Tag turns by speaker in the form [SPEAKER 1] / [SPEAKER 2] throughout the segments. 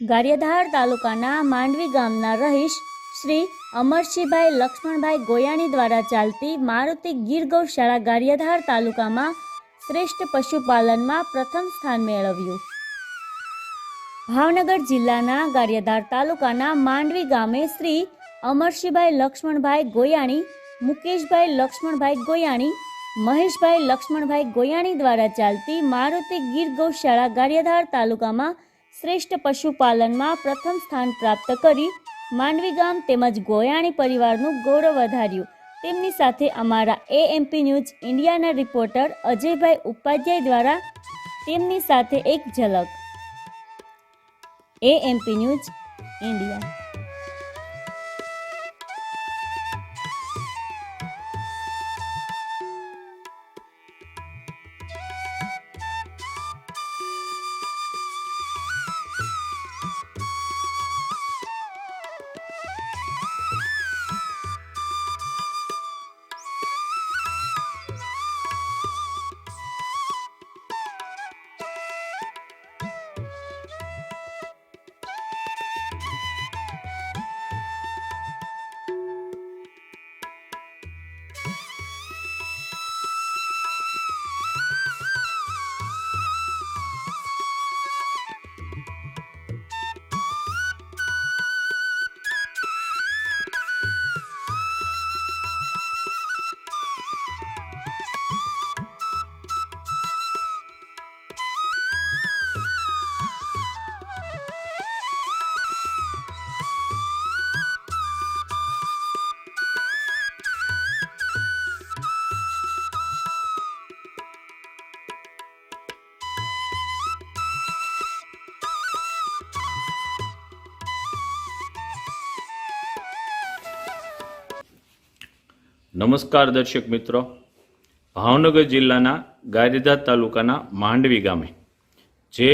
[SPEAKER 1] ગારિયાધાર તાલુકાના માંડવી ગામના રહીશ શ્રી અમરશીભાઈ લક્ષ્મણભાઈ ગોયાણી દ્વારા ચાલતી મારુતિ ગીર ગૌશાળા ગારિયાધાર તાલુકામાં શ્રેષ્ઠ પશુપાલનમાં પ્રથમ સ્થાન મેળવ્યું. ભાવનગર જિલ્લાના ગારિયાધાર તાલુકાના માંડવી ગામે શ્રી અમરશીભાઈ લક્ષ્મણભાઈ ગોયાણી, મુકેશભાઈ લક્ષ્મણભાઈ ગોયાણી, મહેશભાઈ લક્ષ્મણભાઈ ગોયાણી દ્વારા ચાલતી મારુતિ ગીર ગૌશાળા ગારિયાધાર તાલુકામાં શ્રેષ્ઠ પશુપાલનમાં પ્રથમ સ્થાન પ્રાપ્ત કરી માંડવી ગામ તેમજ ગોયાણી પરિવારનું ગૌરવ વધાર્યું. તેમની સાથે અમારા એએમપી ન્યૂઝ ઇન્ડિયાના રિપોર્ટર અજયભાઈ ઉપાધ્યાય દ્વારા તેમની સાથે એક ઝલક. એએમપી ન્યૂઝ ઇન્ડિયા
[SPEAKER 2] નમસ્કાર દર્શક મિત્રો. ભાવનગર જિલ્લાના ગારીધા તાલુકાના માંડવી ગામે, જે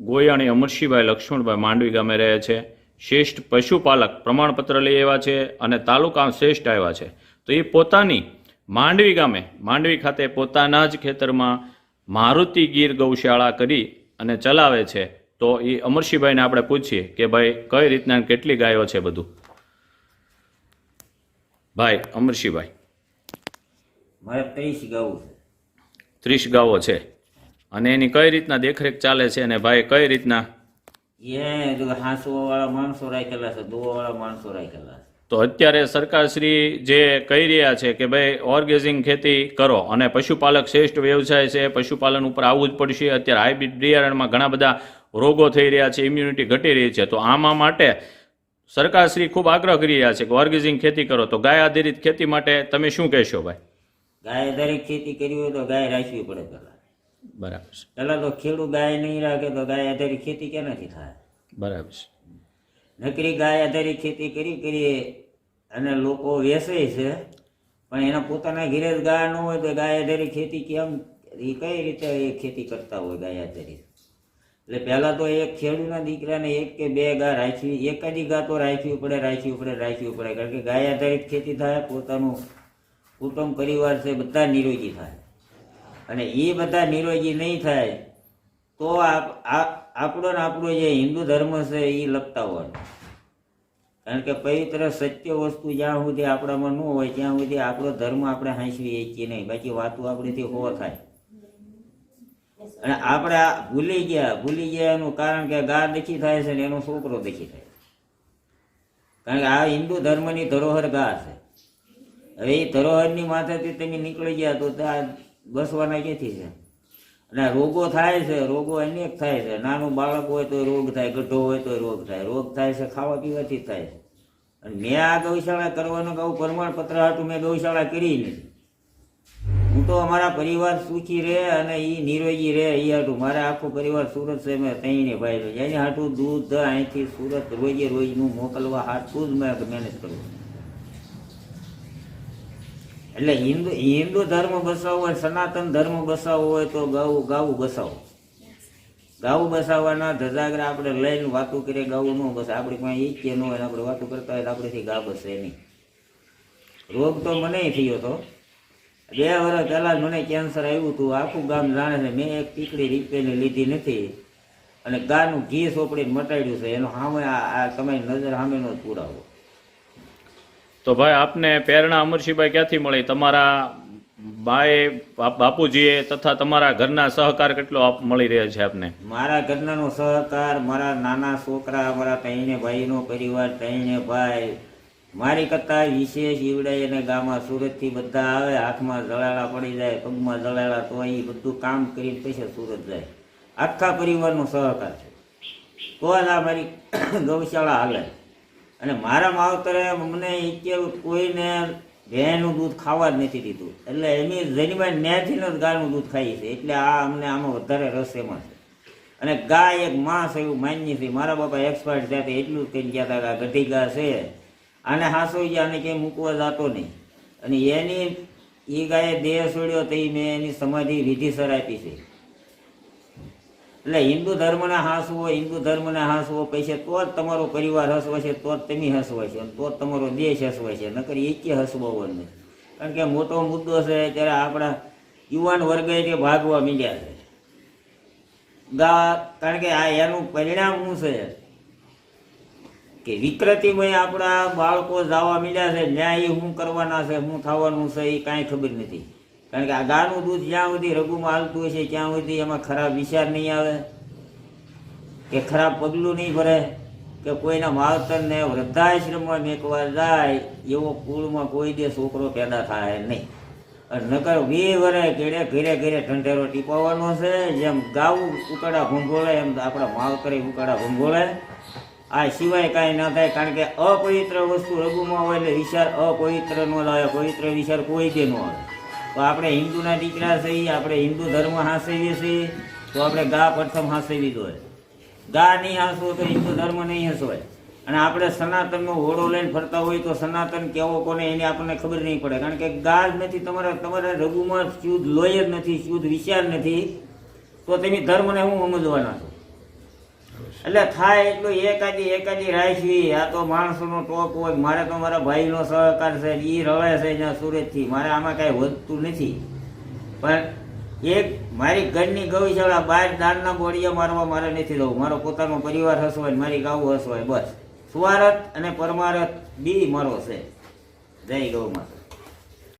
[SPEAKER 2] ગોયાણી અમરશીભાઈ લક્ષ્મણભાઈ માંડવી ગામે રહે છે. શ્રેષ્ઠ પશુપાલક પ્રમાણપત્ર લઈ આવ્યા છે અને તાલુકા શ્રેષ્ઠ આવ્યા છે. તો એ પોતાની માંડવી ગામે, માંડવી ખાતે પોતાના જ ખેતરમાં મારુતિ ગીર ગૌશાળા કરી અને ચલાવે છે. તો એ અમરશીભાઈને આપણે પૂછીએ કે ભાઈ, કઈ રીતના કેટલી ગાયો છે બધું? ભાઈ અમરશીભાઈ
[SPEAKER 3] મારે ત્રીસ ગાવું છે.
[SPEAKER 2] ત્રીસ ગાવો છે. અને એની કઈ રીતના દેખરેખ ચાલે છે અને ભાઈ કઈ રીતના?
[SPEAKER 3] એ જો હાંસવા માણસો રાખેલા છે માણસો રાખેલા છે.
[SPEAKER 2] તો અત્યારે સરકારશ્રી જે કહી રહ્યા છે કે ભાઈ ઓર્ગેઝિંગ ખેતી કરો અને પશુપાલક શ્રેષ્ઠ વ્યવસાય છે પશુપાલન ઉપર આવવું જ પડશે. અત્યારે હાઇબ્રિડ બિયારણમાં ઘણા બધા રોગો થઈ રહ્યા છે ઇમ્યુનિટી ઘટી રહી છે. તો આમાં માટે સરકારશ્રી ખૂબ આગ્રહ કરી રહ્યા છે કે ઓર્ગેઝિંગ ખેતી કરો તો ગાય આધારિત ખેતી માટે તમે શું કહેશો ભાઈ?
[SPEAKER 3] ગાય આધારિત ખેતી કરવી હોય તો ગાય રાખવી પડે પહેલાં.
[SPEAKER 2] બરાબર છે.
[SPEAKER 3] પહેલાં તો ખેડૂત ગાય નહીં રાખે તો ગાય આધારિત ખેતી કેનાથી થાય?
[SPEAKER 2] બરાબર છે.
[SPEAKER 3] નકરી ગાય આધારિત ખેતી કરી કરી અને લોકો વેસે છે પણ એના પોતાના ઘેરે જ ગાય ન હોય તો ગાય આધારિત ખેતી કેમ એ કઈ રીતે એ ખેતી કરતા હોય ગાય આધારિત? એટલે પહેલાં તો એક ખેડૂતના દીકરાને એક કે બે ગા રાખવી એક જ ગા તો રાખવી પડે રાખવી પડે રાખવી પડે કારણ કે ગાય આધારિત ખેતી થાય, પોતાનું કુટુંબ, પરિવાર છે, બધા નિરોગી થાય. અને એ બધા નિરોગી નહીં થાય, તો આપણો ને આપણો જે હિન્દુ ધર્મ છે, એ લપટાવવાનો કારણ કે પવિત્ર સત્ય વસ્તુ જ્યાં સુધી આપણામાં ન હોય, ત્યાં સુધી આપણો ધર્મ આપણે હાંસવી શકીએ નહીં. બાકી વાતો આપણેથી હો થાય. અને આપણે ભૂલી ગયા ભૂલી ગયા એનું કારણ કે ગા દખી થાય છે ને એનો છોકરો દખી થાય કારણ કે આ હિન્દુ ધર્મની ધરોહર ગા છે. હવે એ ધરોહરની માથેથી તમે નીકળી ગયા તો ત્યાં બસવાના ક્યાંથી છે? અને રોગો થાય છે, રોગો અનેક થાય છે. નાનું બાળક હોય તો રોગ થાય, ગઢો હોય તો રોગ થાય. રોગ થાય છે, ખાવા પીવાથી થાય છે. અને મેં આ ગૌશાળા કરવાનું કહું પ્રમાણપત્ર હતું, મેં ગૌશાળા કરી નથી. હું તો અમારા પરિવાર સુખી રહે અને એ નિરોગી રહે એ હાટું. મારા આખો પરિવાર સુરત છે, મેં તઈને ભાઈ એને હાટું દૂધ, અહીંથી સુરત રોજે રોજનું મોકલવા હાટું જ મેં મહેનત કરું. એટલે હિન્દુ હિન્દુ ધર્મ બસાવવો હોય સનાતન ધર્મ બસાવવો હોય તો ગાવું ગાવું બસાવો. ગાવું બસાવવાના ધજાગરા આપણે લઈને વાતું કરીએ ગાવું ન બસ આપણી પાસે જ કે ન હોય આપણે વાતું કરતા હોય તો આપણેથી ગા બસે નહીં. રોગ તો મને થયો હતો બે વર્ષ પહેલા મને કેન્સર આવ્યું હતું. આખું ગામ જાણે છે મેં એક ટીકડી રીપેની લીધી નથી. અને ગાનું ઘી સોપડીને મટાડ્યું છે. એનો સામે આ તમારી નજર સામેનો પુરાવો.
[SPEAKER 2] તો ભાઈ આપને પ્રેરણા અમરસિંહભાઈ ક્યાંથી મળી? તમારા બાએ બાપુજીએ તથા તમારા ઘરના સહકાર કેટલો આપ- મળી રહ્યો છે આપને?
[SPEAKER 3] મારા ઘરનાનો સહકાર મારા નાના છોકરા મારા ત્રણે ભાઈનો પરિવાર ત્રણે ભાઈ મારી કરતા વિશેષ ઈવડાઈ અને ગામમાં સુરતથી બધા આવે, હાથમાં જળાળા પડી જાય, પગમાં જળાળા તો એ બધું કામ કરીને પૈસા સુરત જાય. આખા પરિવારનો સહકાર છે. તો જ આ મારી ગૌશાળા હાલે. અને મારા માવતરે મને ઈચ્છે કોઈને ભેંનું દૂધ ખાવા જ નથી દીધું. એટલે એની જન્માય ન્યાથી જ ગાયનું દૂધ ખાઈ છે એટલે આ અમને આમાં વધારે રસ એમાં છે. અને ગાય એક માસ એવું માન્ય છે. મારા બાપા એક્સપર્ટ સાથે એટલું જ કહીને ગયા હતા કે ગઢી ગા છે આને હાસોઈ ગયા ક્યાંય મૂકવા જતો નહીં. અને એની એ ગાયે દેહ છોડ્યો તો મેં એની સમાધિ વિધિસર આપી છે. એટલે હિન્દુ ધર્મને હાંસવો હિન્દુ ધર્મને હાંસવો પૈસે તો જ તમારો પરિવાર હસવાશે તો જ તમે હસવાશે અને તો જ તમારો દેશ હસવાશે નકર એકે હસવાવો નહીં. કારણ કે મોટો મુદ્દો છે, ત્યારે આપણા યુવાન વર્ગે તે ભાગવા મીડ્યા છે. ગા, કારણ કે આ એનું પરિણામ શું છે? કે વિકૃતિમય આપણા બાળકો જવા મીડ્યા છે, ન્યાય શું કરવાના છે શું થવાનું છે, એ કાંઈ ખબર નથી. કારણ કે આ ગાનું દૂધ જ્યાં સુધી રઘુમાં હાલતું હશે ત્યાં સુધી એમાં ખરાબ વિચાર નહીં આવે. કે ખરાબ પગલું નહીં ભરે, કે કોઈના માવતરને વૃદ્ધાશ્રમમાં મેકવા જાય, એવો કુળમાં કોઈ દે છોકરો પેદા થાય નહીં. નકર વી વરે ઘેરે ઘરે ઘરે ઠંડેરો ટીપાવવાનો છે, જેમ ગાવું ઉકાળા ભંભોળે એમ આપણા માવતરે ઉકાળા ભંભોળે આ સિવાય કાંઈ ના થાય, કારણ કે અપવિત્ર વસ્તુ રઘુમાં હોય એટલે વિચાર અપવિત્ર ન લાવે, પવિત્ર વિચાર કોઈ કે ન આવે. તો આપણે હિન્દુના દીકરા છીએ, આપણે હિન્દુ ધર્મ હાંસવીએ છીએ, તો આપણે ગા પ્રથમ હાંસવી જોઈએ. ગા નહીં હાંસવો તો હિન્દુ ધર્મ નહીં હસવાય. અને આપણે સનાતનનો હોડો લઈને ફરતા હોય તો સનાતન કેવો કોને એની આપણને ખબર નહીં પડે. કારણ કે ગા જ નથી, તમારા તમારા રઘુમાં શુદ્ધ લોયર નથી, શુદ્ધ વિચાર નથી, તો તમે ધર્મને હું સમજવાના છો? એટલે થાય એટલું એકાદી એકાદી રાખવી. આ તો માણસોનો ટોપ હોય, મારે તો મારા ભાઈનો સહકાર છે એ રવે છે જ્યાં સુરતથી. મારે આમાં કાંઈ વધતું નથી. પણ એક મારી ઘરની ગૌશાળા બહાર દાનના બોળિયા મારવા મારે નથી દઉં મારો પોતાનો પરિવાર હસવાય મારી ગાવું હસવાય, બસ. સ્વારથ અને પરમારથ બી મારો છે. જય ગૌ માતા.